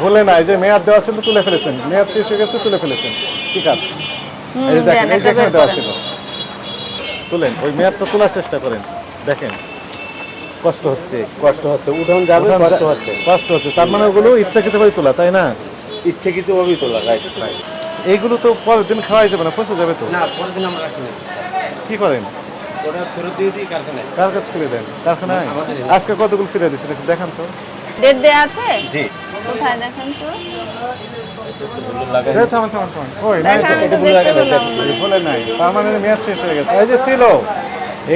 ভুলে নাই যে মেয়াদ দেওয়া ছিল তুলে ফেলেছেন। মেয়াদ শেষ হয়ে গেছে তুলে ফেলেছেন। স্টিকার এই দেখেন এই যে এটা এখানে বের দেওয়া ছিল। তুলেন ওই মেয়াদটা তোলার চেষ্টা করেন। দেখেন কষ্ট হচ্ছে। কষ্ট হচ্ছে উঠান যাবে কষ্ট হচ্ছে। কষ্ট হচ্ছে। তার মানে ওগুলো ইচ্ছাকৃতভাবে তোলা তাই না? ইচ্ছে কিছু ভাবেই তোলা রাইট এইগুলো তো পরের দিন খাওয়াই যাবে না পচে যাবে তো? না পরের দিন আমরা রাখি না কি করেন? ওটা ফেরত দিয়ে দিই কারখানায়। কার কাছে ফিরে দেন? কারখানায়? আমাদের আজকে কতগুলো ফিরে একটু দেখান তো। ডেট দেয়া আছে? জি। কোথায় দেখেন তো? থামান থামান থামান ওই নাই দেখা তো আমি তো দেখতে পেলাম। না এই ভুলে নাই। তার মানে মেয়াদ শেষ হয়ে গেছে। এই যে ছিল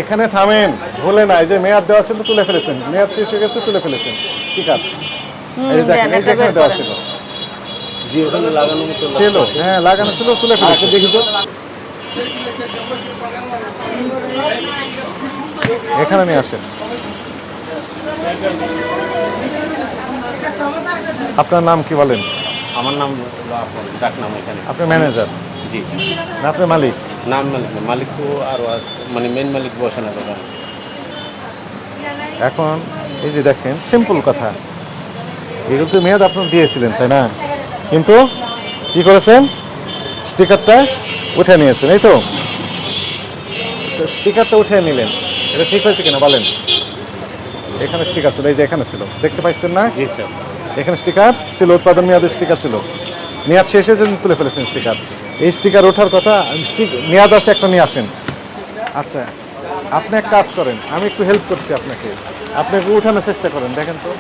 এখানে থামেন ভুলে নাই। যে মেয়াদ দেওয়া ছিল তুলে ফেলেছেন। মেয়াদ শেষ হয়ে গেছে তুলে ফেলেছেন। স্টিকার। এই দেখেন এই যে এখানে দেওয়া ছিল। জি ওখানে লাগানো ছিল হ্যাঁ লাগানো ছিল তুলে ফেলেছেন। দেখি তো। এখানে নিয়ে আসেন। আপনার নাম কি বলেন? আমার নাম ডাক নাম এখানে। আপনি ম্যানেজার জি। না আপনি মালিক? নাম মালিক না, মালিক তো আরও মানে মেন মালিক বসে না দোকানে। এখন এই যে দেখেন সিম্পল কথা। এগুলো তো মেয়াদ আপনার দিয়েছিলেন তাই না? কিন্তু কি করেছেন? স্টিকারটা উঠে নিয়েছেন এই তো? তো স্টিকারটা উঠে নিলেন। এটা ঠিক হয়েছে কিনা বলেন। এখানে স্টিকার ছিল এই যে এখানে ছিল। দেখতে পাচ্ছেন না? জি স্যার। এখানে স্টিকার ছিল উৎপাদন মেয়াদের স্টিকার ছিল। মেয়াদ শেষ হয়েছে তুলে ফেলেছেন স্টিকার এই স্টিকার ওঠার কথা মেয়াদ আছে একটা নিয়ে আসেন। আচ্ছা আপনি এক কাজ করেন আমি একটু হেল্প করছি আপনাকে। আপনি একটু উঠানোর চেষ্টা করেন দেখেন তো।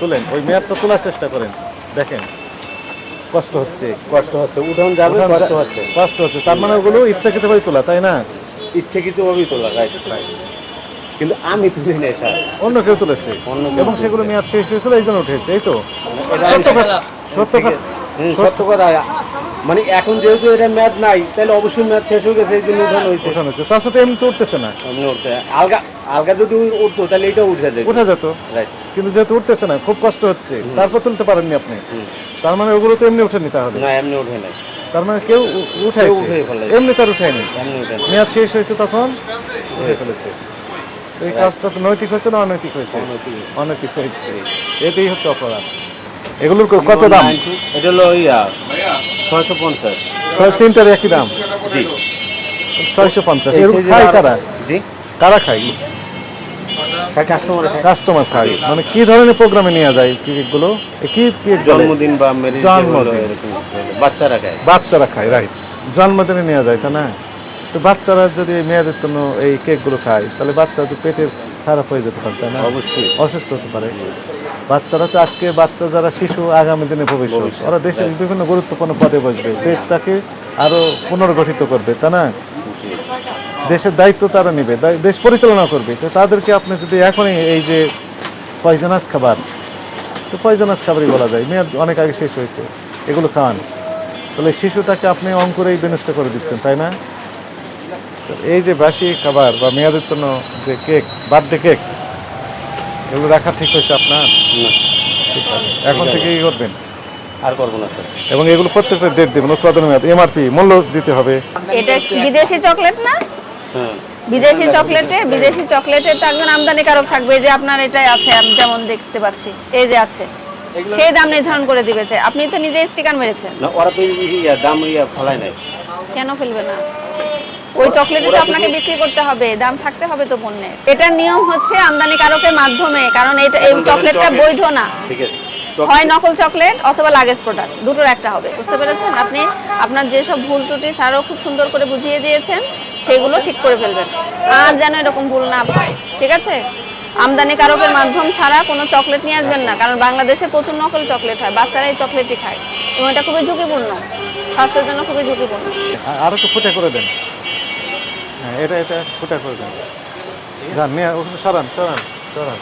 তুলেন ওই মেয়াদটা তোলার চেষ্টা করেন। দেখেন কষ্ট হচ্ছে। কষ্ট হচ্ছে উঠান যাবে কষ্ট হচ্ছে। কষ্ট হচ্ছে তার মানে ওগুলো ইচ্ছাকৃতভাবে তোলা তাই না? ইচ্ছে কিছু ভাবেই তোলা রাইট কিন্তু আমি তুলি নাই স্যার অন্য কেউ তুলেছে? এবং সেগুলো মেয়াদ শেষ হয়েছিল এই জন্য উঠেছে এই তো? সত্য কথা সত্য কথা। হুম, সত্য কথা। মানে এখন যেহেতু এটা মেয়াদ নাই তাহলে অবশ্যই মেয়াদ শেষ হয়ে গেছে এই জন্য উঠানো হয়েছে। ওঠানো হচ্ছে তার সাথে এমনি উঠতেছে না। এমনি উঠতে আলগা আলগা যদি উঠতো তাহলে এটা উঠে যায় উঠে যেত। রাইট কিন্তু যেহেতু উঠতেছে না খুব কষ্ট হচ্ছে। তারপর তুলতে পারেননি আপনি। তার মানে ওগুলো তো এমনি উঠেনি তাহলে? না এমনি উঠে নাই। তার মানে কেউ উ- উঠাইছে কেউ উঠিয়ে এমনি তার উঠায়নি উঠে মেয়াদ শেষ হয়েছে তখন? উঠে ফেলেছে। এই কাজটা তো নৈতিক হয়েছে না অনৈতিক হয়েছে? অনৈতিক। হয়েছে। এটাই হচ্ছে অপরাধ। এগুলোর ক- কত দাম? এটা হলো ইয়া ছয়শো পঞ্চাশ। ছয় তিনটার একই দাম? জি। ছয়শো পঞ্চাশ। খায় কারা? জি? কারা খায়? কাস্টমার খায়। মানে কি ধরনের প্রোগ্রামে নিয়ে যায় কেকগুলো কি জন্মদিন বা জন্মদিন। বাচ্চারা খায়। বাচ্চারা খায় রাইট জন্মদিনে নেওয়া যায় তা না? তো বাচ্চারা যদি মেয়াদের জন্য এই কেকগুলো খায় তাহলে বাচ্চা তো পেটের খারাপ হয়ে যেতে পারে তাই না? অবশ্যই। অসুস্থ হতে পারে। বাচ্চারা তো আজকে বাচ্চা যারা শিশু আগামী দিনে ভবিষ্যৎ। ওরা দেশের বিভিন্ন গুরুত্বপূর্ণ পদে বসবে। দেশটাকে আরও পুনর্গঠিত করবে তা না? দেশের দায়িত্ব তারা নেবে দেশ পরিচালনা করবে। তো তাদেরকে আপনি যদি এখনই এই যে পয়জনাস খাবার তো পয়জনাস খাবারই বলা যায়। মেয়াদ অনেক আগে শেষ হয়েছে। এগুলো খাওয়ান তাহলে শিশুটাকে আপনি অঙ্কুরেই বিনষ্ট করে দিচ্ছেন তাই না? এই যে বাসি খাবার বা মেয়াদোত্তীর্ণ যে কেক বার্থডে কেক এগুলো রাখা ঠিক হয়েছে আপনার? না। ঠিক আছে। এখন থেকে কি করবেন? আর করব না স্যার। এবং এগুলো প্রত্যেকটা ডেট দেবেন উৎপাদন মেয়াদ এমআরপি মূল্য দিতে হবে। এটা বিদেশি চকলেট না? হ্যাঁ। বিদেশি চকলেটে বিদেশি চকলেটের তো একজন আমদানিকারক থাকবে যে আপনার এটাই আছে আমি যেমন দেখতে পাচ্ছি এই যে আছে। সেই দাম নির্ধারণ করে দিবেছে আপনি তো নিজে স্টিকার মেরেছেন। না ওরা তো দাম ইয়া ফলাই নাই। কেন ফেলবে না? ওই চকলেটে তো আপনাকে বিক্রি করতে হবে দাম থাকতে হবে তো পণ্যের। এটার নিয়ম হচ্ছে আমদানিকারকের মাধ্যমে কারণ এটা এই চকলেটটা বৈধ না। ঠিক আছে। হয় নকল চকলেট অথবা লাগেজ প্রোডাক্ট দুটোর একটা হবে। বুঝতে পেরেছেন? আপনি আপনার যেসব ভুল ত্রুটি স্যারও খুব সুন্দর করে বুঝিয়ে দিয়েছেন সেগুলো ঠিক করে ফেলবেন। আর যেন এরকম ভুল না হয় ঠিক আছে? আমদানি আমদানিকারকের মাধ্যম ছাড়া কোনো চকলেট নিয়ে আসবেন না কারণ বাংলাদেশে প্রচুর নকল চকলেট হয় বাচ্চারা এই চকলেটই খায়। এবং এটা খুবই ঝুঁকিপূর্ণ স্বাস্থ্যের জন্য খুবই ঝুঁকিপূর্ণ। আরও একটু ফুটে করে দেন। হ্যাঁ এটা এটা ফুটে করে দেন। যান নিয়ে সরান সরান সরান।